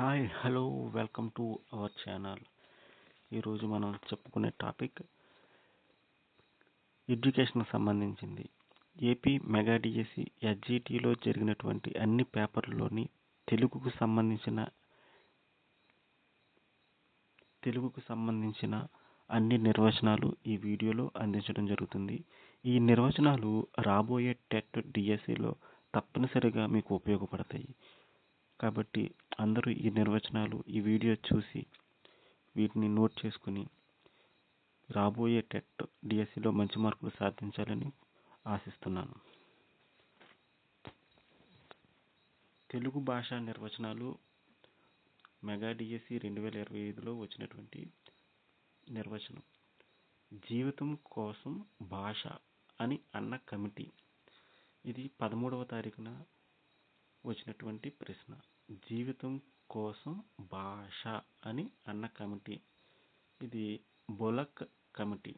Hi hello welcome to our channel ఈరోజు మనం చెప్పుకునే టాపిక్ ఎడ్యుకేషన్కి సంబంధించింది. ఏపీ మెగా డిఎస్సి ఎస్జిటిలో జరిగినటువంటి అన్ని పేపర్లలోని తెలుగుకు సంబంధించిన తెలుగుకు సంబంధించిన అన్ని నిర్వచనాలు ఈ వీడియోలో అందించడం జరుగుతుంది. ఈ నిర్వచనాలు రాబోయే టెట్ డిఎస్సిలో తప్పనిసరిగా మీకు ఉపయోగపడతాయి. కాబట్టి అందరూ ఈ నిర్వచనాలు ఈ వీడియో చూసి వీటిని నోట్ చేసుకుని రాబోయే టెట్ డిఎస్సిలో మంచి మార్కులు సాధించాలని ఆశిస్తున్నాను. తెలుగు భాష నిర్వచనాలు మెగా డిఎస్సి రెండు వేల ఇరవై ఐదులో వచ్చినటువంటి నిర్వచనం. జీవితం కోసం భాష అని అన్న కమిటీ. ఇది పదమూడవ తారీఖున వచ్చినటువంటి ప్రశ్న. జీవితం కోసం భాష అని అన్న కమిటీ. ఇది బొలక్ కమిటీ.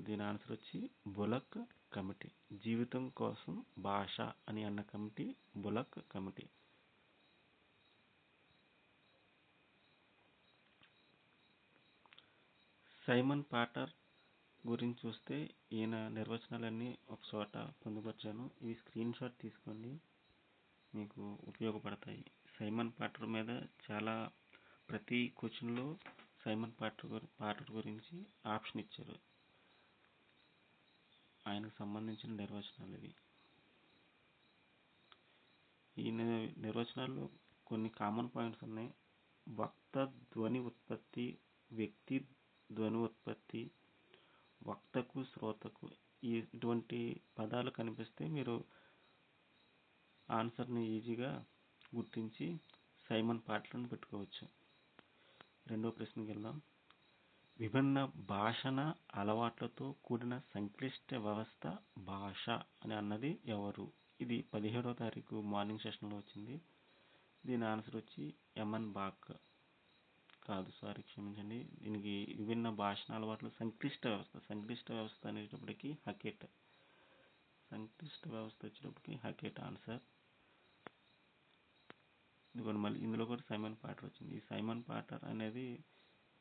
దీని ఆన్సర్ వచ్చి బొలక్ కమిటీ. జీవితం కోసం భాష అని అన్న committee Bullock committee. Simon Potter గురించి చూస్తే ఈయన నిర్వచనాలన్నీ ఒక చోట పొందుపరిచాను. ఇవి స్క్రీన్ షాట్ తీసుకోండి. మీకు ఉపయోగపడతాయి. సైమన్ పాటర్ మీద చాలా ప్రతి క్వశ్చన్లో సైమన్ పాటర్ పాటర్ గురించి ఆప్షన్ ఇచ్చారు. ఆయనకు సంబంధించిన నిర్వచనాలు ఇవి. ఈ నిర్వచనాల్లో కొన్ని కామన్ పాయింట్స్ ఉన్నాయి. వక్త ధ్వని ఉత్పత్తి వ్యక్తి ధ్వని ఉత్పత్తి వక్తకు శ్రోతకు ఈ ఇటువంటి పదాలు కనిపిస్తే మీరు ఆన్సర్ని ఈజీగా గుర్తించి సైమన్ పాటలను పెట్టుకోవచ్చు. రెండో ప్రశ్నకి వెళ్దాం. విభిన్న భాషణ అలవాట్లతో కూడిన సంక్లిష్ట వ్యవస్థ భాష అని అన్నది ఎవరు? ఇది పదిహేడో తారీఖు మార్నింగ్ సెషన్లో వచ్చింది. దీని ఆన్సర్ వచ్చి ఎమన్ బాక్. కాదు సారీ క్షమించండి. దీనికి విభిన్న భాషణ అలవాట్లు సంక్లిష్ట వ్యవస్థ సంక్లిష్ట వ్యవస్థ అనేటప్పటికీ హకెట్. సంక్లిష్ట వ్యవస్థ వచ్చేటప్పటికి హకెట్ ఆన్సర్. ఇదిగోండి మళ్ళీ ఇందులో కూడా సైమన్ పాటర్ వచ్చింది. ఈ సైమన్ పాటర్ అనేది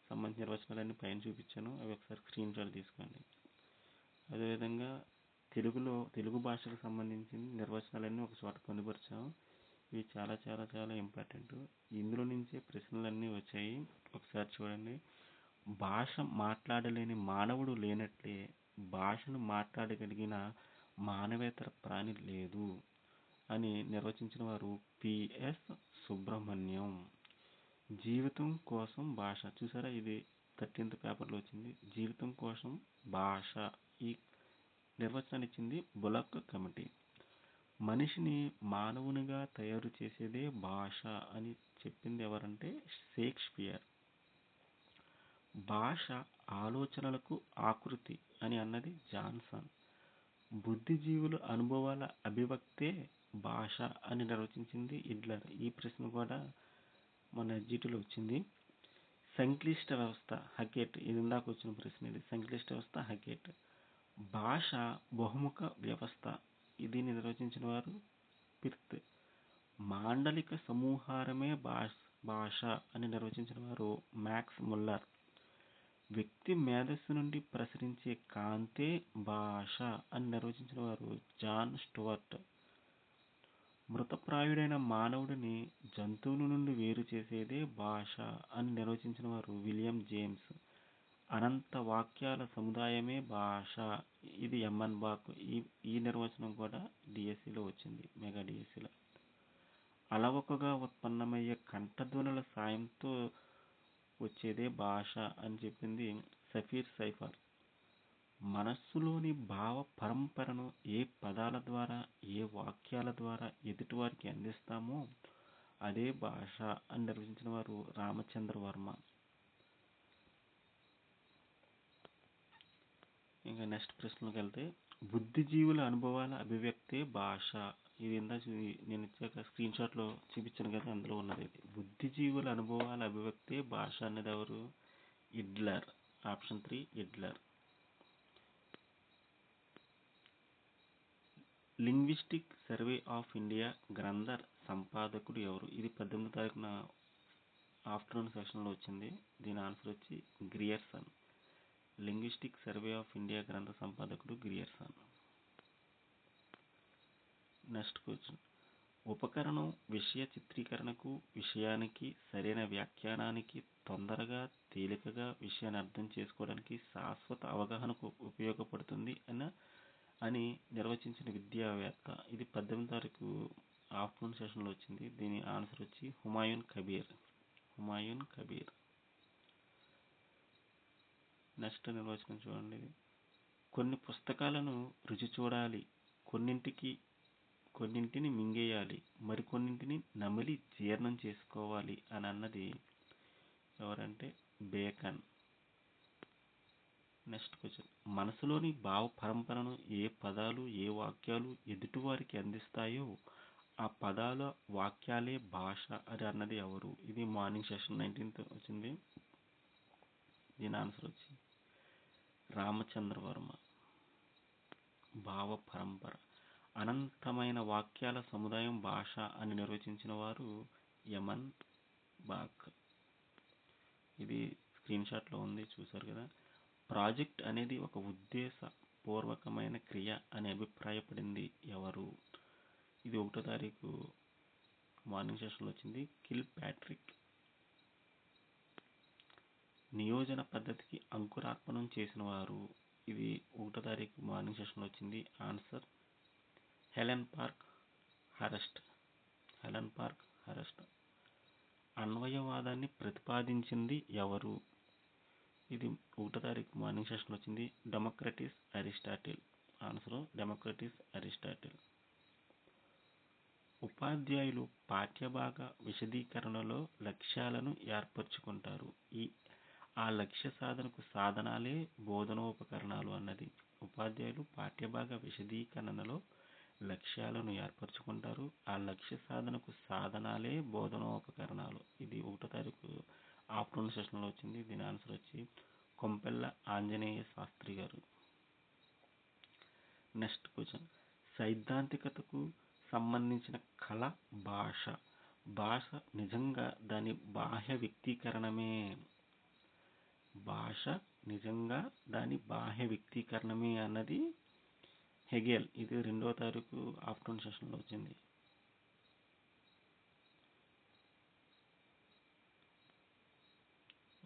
సంబంధించిన నిర్వచనాలన్నీ పైన చూపించాను. అవి ఒకసారి స్క్రీన్ షాట్ తీసుకోండి. అదేవిధంగా తెలుగులో తెలుగు భాషకు సంబంధించిన నిర్వచనాలన్నీ ఒక చోట పొందుపరిచాము ఇవి చాలా చాలా చాలా ఇంపార్టెంట్ ఇందులో నుంచే ప్రశ్నలన్నీ వచ్చాయి. ఒకసారి చూడండి. భాష మాట్లాడలేని మానవుడు లేనట్లే భాషను మాట్లాడగలిగిన మానవేతర ప్రాణి లేదు. అని నిర్వచించిన వారు పిఎస్ సుబ్రహ్మణ్యం. జీవితం కోసం భాష. చూసారా ఇది థర్టీన్త్ పేపర్లో వచ్చింది. జీవితం కోసం భాష. ఈ నిర్వచనాన్ని ఇచ్చింది బులక్ కమిటీ. మనిషిని మానవునిగా తయారు చేసేదే భాష అని చెప్పింది ఎవరంటే షేక్స్పియర్. భాష ఆలోచనలకు ఆకృతి అని అన్నది జాన్సన్. బుద్ధిజీవుల అనుభవాల అభివ్యక్తే భాష అని నిర్వచించింది ఇడ్లర్ ఈ ప్రశ్న కూడా మన జీటీలో వచ్చింది. సంక్లిష్ట వ్యవస్థ హకెట్. ఇది ఇందాక వచ్చిన ప్రశ్న ఇది. సంక్లిష్ట వ్యవస్థ హకెట్. భాష బహుముఖ వ్యవస్థ. ఇది నిర్వచించిన వారు పిర్త్ మాండలిక సమూహారమే భాష భాష అని నిర్వచించిన వారు మ్యాక్స్ ముల్లర్. వ్యక్తి మేధస్సు నుండి ప్రసరించే కాంతే భాష అని నిర్వచించిన వారు జాన్ స్టువర్ట్. మృతప్రాయుడైన మానవుడిని జంతువుల నుండి వేరు చేసేదే భాష అని నిర్వచించిన వారు విలియం జేమ్స్. అనంత వాక్యాల సముదాయమే భాష. ఇది ఎంఎన్ బాక్. ఈ ఈ నిర్వచనం కూడా డిఎస్సిలో వచ్చింది మెగా డిఎస్సిలో. అలవకగా ఉత్పన్నమయ్యే కంఠధ్వనుల సాయంతో వచ్చేదే భాష అని చెప్పింది సఫీర్ సైఫర్. మనస్సులోని భావ పరంపరను ఏ పదాల ద్వారా ఏ వాక్యాల ద్వారా ఎదుటివారికి అందిస్తామో అదే భాష అని నిర్వచించిన వారు రామచంద్ర వర్మ. ఇంకా నెక్స్ట్ ప్రశ్నలోకి వెళ్తే బుద్ధిజీవుల అనుభవాల అభివ్యక్తే భాష. ఇది ఇందా నేను ఇచ్చాక స్క్రీన్ షాట్లో చూపించాను కదా అందులో ఉన్నది ఇది. బుద్ధిజీవుల అనుభవాల అభివ్యక్తే భాష అనేది ఎవరు? ఇడ్లర్ ఆప్షన్ త్రీ ఇడ్లర్ లింగ్విస్టిక్ సర్వే ఆఫ్ ఇండియా గ్రంథ సంపాదకుడు ఎవరు? ఇది పద్దెనిమిది తారీఖున ఆఫ్టర్నూన్ సెషన్లో వచ్చింది. దీని ఆన్సర్ వచ్చి Grierson linguistic survey of India గ్రంథ సంపాదకుడు గ్రియర్సన్ నెక్స్ట్ క్వశ్చన్. ఉపకరణం విషయ చిత్రీకరణకు విషయానికి సరైన వ్యాఖ్యానానికి తొందరగా తేలికగా విషయాన్ని అర్థం చేసుకోవడానికి శాశ్వత అవగాహనకు ఉపయోగపడుతుంది అన్న అని నిర్వచించిన విద్యావేత్త ఇది పద్దెనిమిది తారీఖు ఆఫ్టర్నూన్ సెషన్లో వచ్చింది. దీని ఆన్సర్ వచ్చి హుమాయూన్ కబీర్. హుమాయూన్ కబీర్. నెక్స్ట్ నిర్వచనం చూడండి. కొన్ని పుస్తకాలను రుచి చూడాలి. కొన్నింటికి కొన్నింటిని మింగేయాలి. మరికొన్నింటిని నమిలి జీర్ణం చేసుకోవాలి అని అన్నది ఎవరంటే బేకన్. నెక్స్ట్ క్వశ్చన్ మనసులోని భావ పరంపరను ఏ పదాలు ఏ వాక్యాలు ఎదుటివారికి అందిస్తాయో ఆ పదాల వాక్యాలే భాష అని అన్నది ఎవరు? ఇది మార్నింగ్ సెషన్ నైన్టీన్త్ వచ్చింది. దీని ఆన్సర్ వచ్చి రామచంద్రవర్మ. భావ పరంపర. అనంతమైన వాక్యాల సముదాయం భాష అని నిర్వచించిన వారు యమన్ బాక్ ఇది స్క్రీన్ షాట్లో ఉంది చూసారు కదా? ప్రాజెక్ట్ అనేది ఒక ఉద్దేశపూర్వకమైన క్రియ అని అభిప్రాయపడింది ఎవరు? ఇది ఒకటో తారీఖు మార్నింగ్ సెషన్లో వచ్చింది. Kill Patrick. నియోజన పద్ధతికి అంకురార్పణం చేసిన వారు ఇది ఒకటో తారీఖు మార్నింగ్ సెషన్లో వచ్చింది. Answer Helen Parkhurst. Helen Parkhurst. అన్వయవాదాన్ని ప్రతిపాదించింది ఎవరు? ఇది ఒకటో తారీఖు మార్నింగ్ సెషన్ వచ్చింది. Democritus Aristotle. Answer Democritus Aristotle. ఉపాధ్యాయులు పాఠ్యభాగ విశదీకరణలో లక్ష్యాలను ఏర్పరచుకుంటారు. ఈ ఆ లక్ష్య సాధనకు సాధనాలే బోధనోపకరణాలు అన్నది. ఉపాధ్యాయులు పాఠ్యభాగ విశదీకరణలో లక్ష్యాలను ఏర్పరచుకుంటారు. ఆ లక్ష్య సాధనకు సాధనాలే బోధనోపకరణాలు. ఇది ఒకటో తారీఖు ఆఫ్టర్నూన్ సెషన్లో వచ్చింది. దీని ఆన్సర్ వచ్చి కొంపెల్ల ఆంజనేయ శాస్త్రి గారు. Next question. సైద్ధాంతికతకు సంబంధించిన కళ భాష. భాష నిజంగా దాని బాహ్య వ్యక్తీకరణమే. భాష నిజంగా దాని బాహ్య వ్యక్తీకరణమే అన్నది హెగెల్. ఇది రెండవ తారీఖు ఆఫ్టర్నూన్ సెషన్లో వచ్చింది.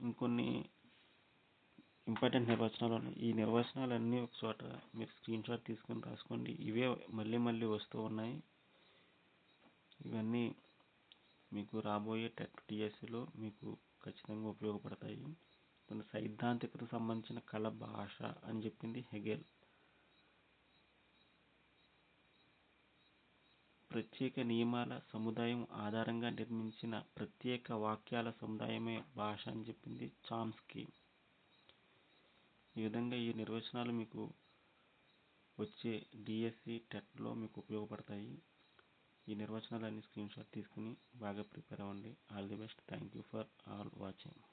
ఇంకొన్ని ఇంపార్టెంట్ నిర్వచనాలు ఉన్నాయి ఈ నిర్వచనాలు అన్నీ ఒక చోట మీరు స్క్రీన్ షాట్ తీసుకొని రాసుకోండి. ఇవే మళ్ళీ మళ్ళీ వస్తూ ఉన్నాయి. ఇవన్నీ మీకు రాబోయే టెట్ టీఎస్సీలో మీకు ఖచ్చితంగా ఉపయోగపడతాయి. కొన్ని సైద్ధాంతికతకు సంబంధించిన కళ భాష అని చెప్పింది హెగెల్. ప్రత్యేక నియమాల సముదాయం ఆధారంగా నిర్మించిన ప్రత్యేక వాక్యాల సముదాయమే భాష అని చెప్పింది చామ్స్కీ. ఈ విధంగా ఈ నిర్వచనాలు మీకు వచ్చే డిఎస్సి టెట్లో మీకు ఉపయోగపడతాయి. ఈ నిర్వచనాలన్నీ స్క్రీన్షాట్ తీసుకుని బాగా ప్రిపేర్ అవ్వండి. All the best thank you for all watching